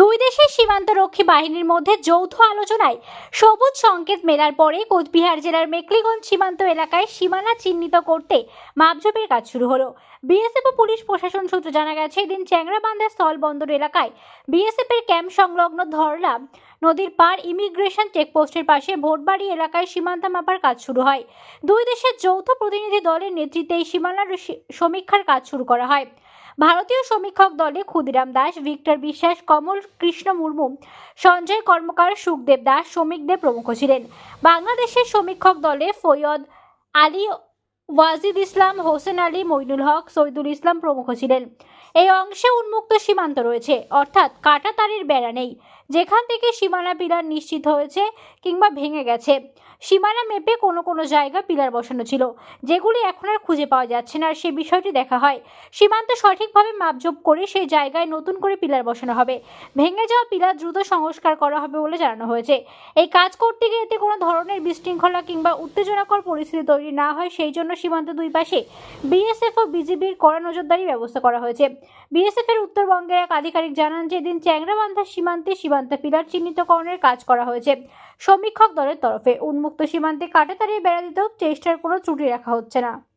দুই দেশের সীমান্তরক্ষী বাহিনীর মধ্যে যৌথ আলোচনায় সবুজ সংকেত মেলার পরে কোচবিহার জেলার মেকলিগঞ্জ সীমান্ত এলাকায় সীমানা চিহ্নিত করতে মাপজোপের কাজ শুরু হলো। বিএসএফ ও পুলিশ প্রশাসন সূত্রে জানা গেছে, এদিন চ্যাংরাবান্ধা স্থলবন্দর এলাকায় বিএসএফ এর ক্যাম্প সংলগ্ন ধরলা নদীর পার ইমিগ্রেশন চেকপোস্টের পাশে ভোটবাড়ি এলাকায় সীমান্ত মাপার কাজ শুরু হয়। দুই দেশের যৌথ প্রতিনিধি দলের নেতৃত্বে এই সীমানার সমীক্ষার কাজ শুরু করা হয়। ভারতীয় সমীক্ষক দলে ক্ষুদিরাম দাস, ভিক্টর বিশ্বাস, কমল কৃষ্ণ মুর্মু, সঞ্জয় কর্মকার, সুখদেব দাস শ্রমিক দেব প্রমুখ ছিলেন। বাংলাদেশের সমীক্ষক দলে ফৈয়দ আলী, ওয়াজিদ ইসলাম, হোসেন আলী, মইনুল হক সৈদুল ইসলাম প্রমুখ ছিলেন। এই অংশে উন্মুক্ত সীমান্ত রয়েছে, অর্থাৎ কাটাতারের বেড়া নেই। যেখান থেকে সীমানা পিলার নিশ্চিত হয়েছে কিংবা ভেঙে গেছে। সীমানা মেপে কোনো কোনো জায়গা পিলার বসানো ছিল, যেগুলি এখন আর খুঁজে পাওয়া যাচ্ছে না, আর সে বিষয়টি দেখা হয়। সীমান্ত সঠিকভাবে মাপজোপ করে সেই জায়গায় নতুন করে পিলার বসানো হবে। ভেঙে যাওয়া পিলার দ্রুত সংস্কার করা হবে বলে জানানো হয়েছে। এই কাজ করতে গিয়ে এতে কোনো ধরনের বিশৃঙ্খলা কিংবা উত্তেজনাকর পরিস্থিতি তৈরি না হয়, সেই জন্য সীমান্ত দুই পাশে বিএসএফ ও বিজিবির কড়া নজরদারি ব্যবস্থা করা হয়েছে। বিএসএফ এর উত্তরবঙ্গের এক আধিকারিক জানান যে দিন চ্যাংরাবান্ধা সীমান্তে সীমান্ত পিলার চিহ্নিতকরণের কাজ করা হয়েছে। সমীক্ষক দলের তরফে উন্মুক্ত সীমান্তে কাটাতারিয়ে বেড়া দিতেও চেষ্টার কোনো ত্রুটি রাখা হচ্ছে না।